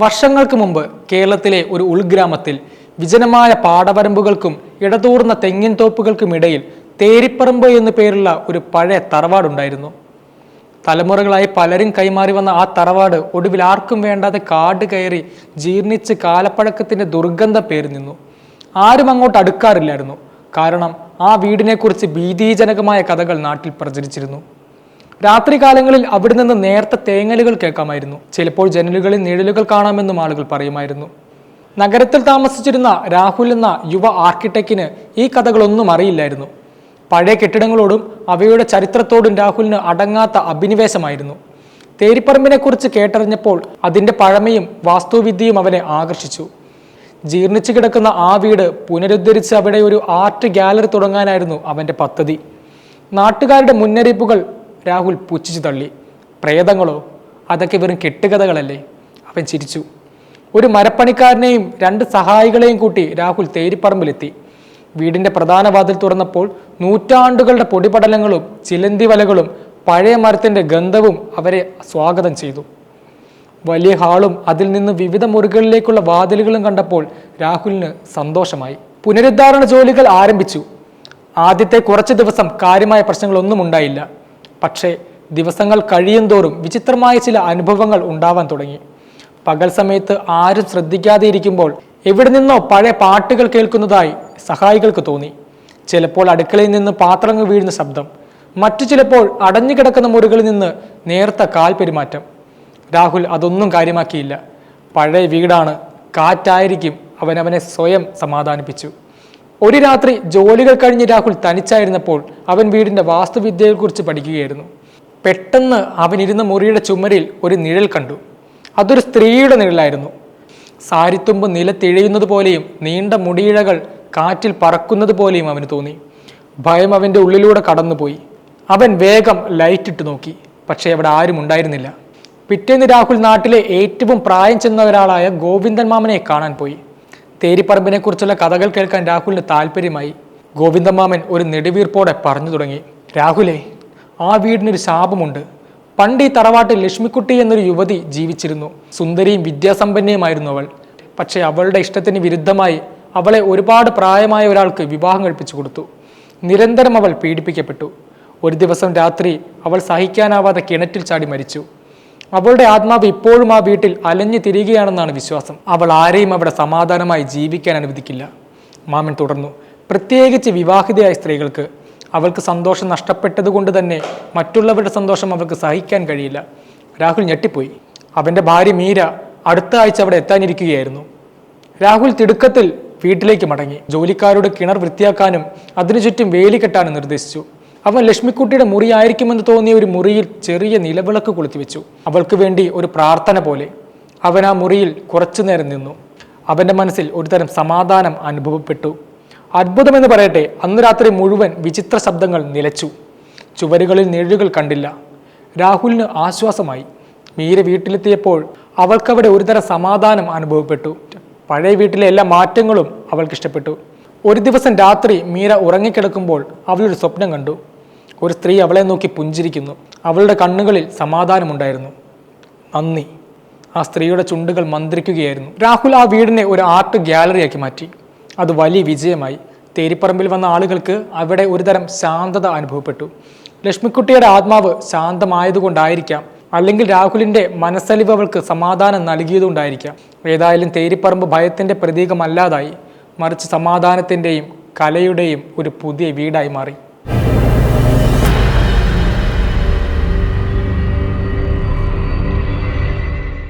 വർഷങ്ങൾക്ക് മുമ്പ് കേരളത്തിലെ ഒരു ഉൾഗ്രാമത്തിൽ വിജനമായ പാടവരമ്പുകൾക്കും ഇടതൂർന്ന തെങ്ങിൻ തോപ്പുകൾക്കുമിടയിൽ തേരിപ്പറമ്പ് എന്നു പേരുള്ള ഒരു പഴയ തറവാടുണ്ടായിരുന്നു. തലമുറകളായി പലരും കൈമാറി വന്ന ആ തറവാട് ഒടുവിൽ ആർക്കും വേണ്ടാതെ കാട് കയറി ജീർണിച്ച് കാലപ്പഴക്കത്തിന്റെ ദുർഗന്ധ പേര് നിന്നു. ആരും അങ്ങോട്ട് അടുക്കാറില്ലായിരുന്നു. കാരണം ആ വീടിനെക്കുറിച്ച് ഭീതിജനകമായ കഥകൾ നാട്ടിൽ പ്രചരിച്ചിരുന്നു. രാത്രികാലങ്ങളിൽ അവിടെ നിന്ന് നേർത്ത തേങ്ങലുകൾ കേൾക്കാമായിരുന്നു. ചിലപ്പോൾ ജനലുകളിൽ നിഴലുകൾ കാണാമെന്നും ആളുകൾ പറയുമായിരുന്നു. നഗരത്തിൽ താമസിച്ചിരുന്ന രാഹുൽ എന്ന യുവ ആർക്കിടെക്റ്റിന് ഈ കഥകളൊന്നും അറിയില്ലായിരുന്നു. പഴയ കെട്ടിടങ്ങളോടും അവയുടെ ചരിത്രത്തോടും രാഹുലിന് അടങ്ങാത്ത അഭിനിവേശമായിരുന്നു. തേരിപ്പറമ്പിനെക്കുറിച്ച് കേട്ടറിഞ്ഞപ്പോൾ അതിന്റെ പഴമയും വാസ്തുവിദ്യയും അവനെ ആകർഷിച്ചു. ജീർണിച്ചു കിടക്കുന്ന ആ വീട് പുനരുദ്ധരിച്ച് അവിടെ ഒരു ആർട്ട് ഗാലറി തുടങ്ങാനായിരുന്നു അവന്റെ പദ്ധതി. നാട്ടുകാരുടെ മുന്നറിയിപ്പുകൾ രാഹുൽ പുച്ഛിച്ചു തള്ളി. പ്രേതങ്ങളോ? അതൊക്കെ വെറും കെട്ടുകഥകളല്ലേ? അവൻ ചിരിച്ചു. ഒരു മരപ്പണിക്കാരനെയും രണ്ട് സഹായികളെയും കൂട്ടി രാഹുൽ തേരിപ്പറമ്പിലെത്തി. വീടിന്റെ പ്രധാന വാതിൽ തുറന്നപ്പോൾ നൂറ്റാണ്ടുകളുടെ പൊടിപടലങ്ങളും ചിലന്തി വലകളും പഴയ മരത്തിന്റെ ഗന്ധവും അവരെ സ്വാഗതം ചെയ്തു. വലിയ ഹാളും അതിൽ നിന്ന് വിവിധ മുറികളിലേക്കുള്ള വാതിലുകളും കണ്ടപ്പോൾ രാഹുലിന് സന്തോഷമായി. പുനരുദ്ധാരണ ജോലികൾ ആരംഭിച്ചു. ആദ്യത്തെ കുറച്ച് ദിവസം കാര്യമായ പ്രശ്നങ്ങളൊന്നും ഉണ്ടായില്ല. പക്ഷേ ദിവസങ്ങൾ കഴിയുന്തോറും വിചിത്രമായ ചില അനുഭവങ്ങൾ ഉണ്ടാവാൻ തുടങ്ങി. പകൽ സമയത്ത് ആരും ശ്രദ്ധിക്കാതെ ഇരിക്കുമ്പോൾ എവിടെ നിന്നോ പഴയ പാട്ടുകൾ കേൾക്കുന്നതായി സഹായികൾക്ക് തോന്നി. ചിലപ്പോൾ അടുക്കളയിൽ നിന്ന് പാത്രങ്ങൾ വീഴുന്ന ശബ്ദം മറ്റു ചിലപ്പോൾ അടഞ്ഞു കിടക്കുന്ന മുറികളിൽ നിന്ന് നേർത്ത കാൽ പെരുമാറ്റം. രാഹുൽ അതൊന്നും കാര്യമാക്കിയില്ല. പഴയ വീടാണ് കാറ്റായിരിക്കും അവനവനെ സ്വയം സമാധാനിപ്പിച്ചു. ഒരു രാത്രി ജോലികൾ കഴിഞ്ഞ് രാഹുൽ തനിച്ചായിരുന്നപ്പോൾ അവൻ വീടിന്റെ വാസ്തുവിദ്യയെക്കുറിച്ച് പഠിക്കുകയായിരുന്നു. പെട്ടെന്ന് അവൻ ഇരുന്ന മുറിയുടെ ചുമരിൽ ഒരു നിഴൽ കണ്ടു. അതൊരു സ്ത്രീയുടെ നിഴലായിരുന്നു. സാരിത്തുമ്പ് നിലത്തിഴയുന്നത് പോലെയും നീണ്ട മുടിയിഴകൾ കാറ്റിൽ പറക്കുന്നത് പോലെയും അവന് തോന്നി. ഭയം അവന്റെ ഉള്ളിലൂടെ കടന്നുപോയി. അവൻ വേഗം ലൈറ്റ് ഇട്ട് നോക്കി. പക്ഷേ അവിടെ ആരും ഉണ്ടായിരുന്നില്ല. പിറ്റേന്ന് രാഹുൽ നാട്ടിലെ ഏറ്റവും പ്രായം ചെന്ന ഒരാളായ ഗോവിന്ദൻ മാമനെ കാണാൻ പോയി. തേരിപ്പറമ്പിനെ കുറിച്ചുള്ള കഥകൾ കേൾക്കാൻ രാഹുലിന് താല്പര്യമായി ഗോവിന്ദമാമൻ ഒരു നെടുവീർപ്പോടെ പറഞ്ഞു തുടങ്ങി. രാഹുലെ ആ വീടിനൊരു ശാപമുണ്ട്. പണ്ട് ഈ തറവാട്ടിൽ ലക്ഷ്മിക്കുട്ടി എന്നൊരു യുവതി ജീവിച്ചിരുന്നു. സുന്ദരിയും വിദ്യാസമ്പന്നയുമായിരുന്നു അവൾ. പക്ഷേ അവളുടെ ഇഷ്ടത്തിന് വിരുദ്ധമായി അവളെ ഒരുപാട് പ്രായമായ ഒരാൾക്ക് വിവാഹം കഴിപ്പിച്ചു കൊടുത്തു. നിരന്തരം അവൾ പീഡിപ്പിക്കപ്പെട്ടു. ഒരു ദിവസം രാത്രി അവൾ സഹിക്കാനാവാതെ കിണറ്റിൽ ചാടി മരിച്ചു. അവളുടെ ആത്മാവ് ഇപ്പോഴും ആ വീട്ടിൽ അലഞ്ഞു തിരികുകയാണെന്നാണ് വിശ്വാസം. അവൾ ആരെയും അവിടെ സമാധാനമായി ജീവിക്കാൻ അനുവദിക്കില്ല. മാമൻ തുടർന്നു പ്രത്യേകിച്ച് വിവാഹിതയായ സ്ത്രീകൾക്ക് അവൾക്ക് സന്തോഷം നഷ്ടപ്പെട്ടതുകൊണ്ട് തന്നെ മറ്റുള്ളവരുടെ സന്തോഷം അവൾക്ക് സഹിക്കാൻ കഴിയില്ല. രാഹുൽ ഞെട്ടിപ്പോയി. അവന്റെ ഭാര്യ മീര അടുത്ത ആഴ്ച അവിടെ എത്താനിരിക്കുകയായിരുന്നു. രാഹുൽ തിടുക്കത്തിൽ വീട്ടിലേക്ക് മടങ്ങി. ജോലിക്കാരോട് കിണർ വൃത്തിയാക്കാനും അതിനു ചുറ്റും വേലി കെട്ടാനും നിർദ്ദേശിച്ചു. അവൻ ലക്ഷ്മിക്കുട്ടിയുടെ മുറിയായിരിക്കുമെന്ന് തോന്നിയ ഒരു മുറിയിൽ ചെറിയ നിലവിളക്ക് കൊളുത്തി വെച്ചു അവൾക്ക് വേണ്ടി ഒരു പ്രാർത്ഥന പോലെ അവൻ ആ മുറിയിൽ കുറച്ചു നേരം നിന്നു. അവന്റെ മനസ്സിൽ ഒരുതരം സമാധാനം അനുഭവപ്പെട്ടു. അത്ഭുതമെന്ന് പറയട്ടെ അന്ന് രാത്രി മുഴുവൻ വിചിത്ര ശബ്ദങ്ങൾ നിലച്ചു. ചുവരുകളിൽ നിഴലുകൾ കണ്ടില്ല. രാഹുലിന് ആശ്വാസമായി. മീര വീട്ടിലെത്തിയപ്പോൾ അവൾക്കവിടെ ഒരുതരം സമാധാനം അനുഭവപ്പെട്ടു. പഴയ വീട്ടിലെ എല്ലാ മാറ്റങ്ങളും അവൾക്കിഷ്ടപ്പെട്ടു. ഒരു ദിവസം രാത്രി മീര ഉറങ്ങിക്കിടക്കുമ്പോൾ അവളൊരു സ്വപ്നം കണ്ടു. ഒരു സ്ത്രീ അവളെ നോക്കി പുഞ്ചിരിക്കുന്നു. അവളുടെ കണ്ണുകളിൽ സമാധാനമുണ്ടായിരുന്നു. നന്ദി. ആ സ്ത്രീയുടെ ചുണ്ടുകൾ മന്ത്രിക്കുകയായിരുന്നു. രാഹുൽ ആ വീടിനെ ഒരു ആർട്ട് ഗ്യാലറിയാക്കി മാറ്റി. അത് വലിയ വിജയമായി. തേരിപ്പറമ്പിൽ വന്ന ആളുകൾക്ക് അവിടെ ഒരുതരം ശാന്തത അനുഭവപ്പെട്ടു. ലക്ഷ്മിക്കുട്ടിയുടെ ആത്മാവ് ശാന്തമായതുകൊണ്ടായിരിക്കാം. അല്ലെങ്കിൽ രാഹുലിന്റെ മനസ്സലിവ് അവൾക്ക് സമാധാനം നൽകിയതുകൊണ്ടായിരിക്കാം. ഏതായാലും തേരിപ്പറമ്പ് ഭയത്തിന്റെ പ്രതീകമല്ലാതായി. മറിച്ച് സമാധാനത്തിന്റെയും കലയുടെയും ഒരു പുതിയ വീടായി മാറി.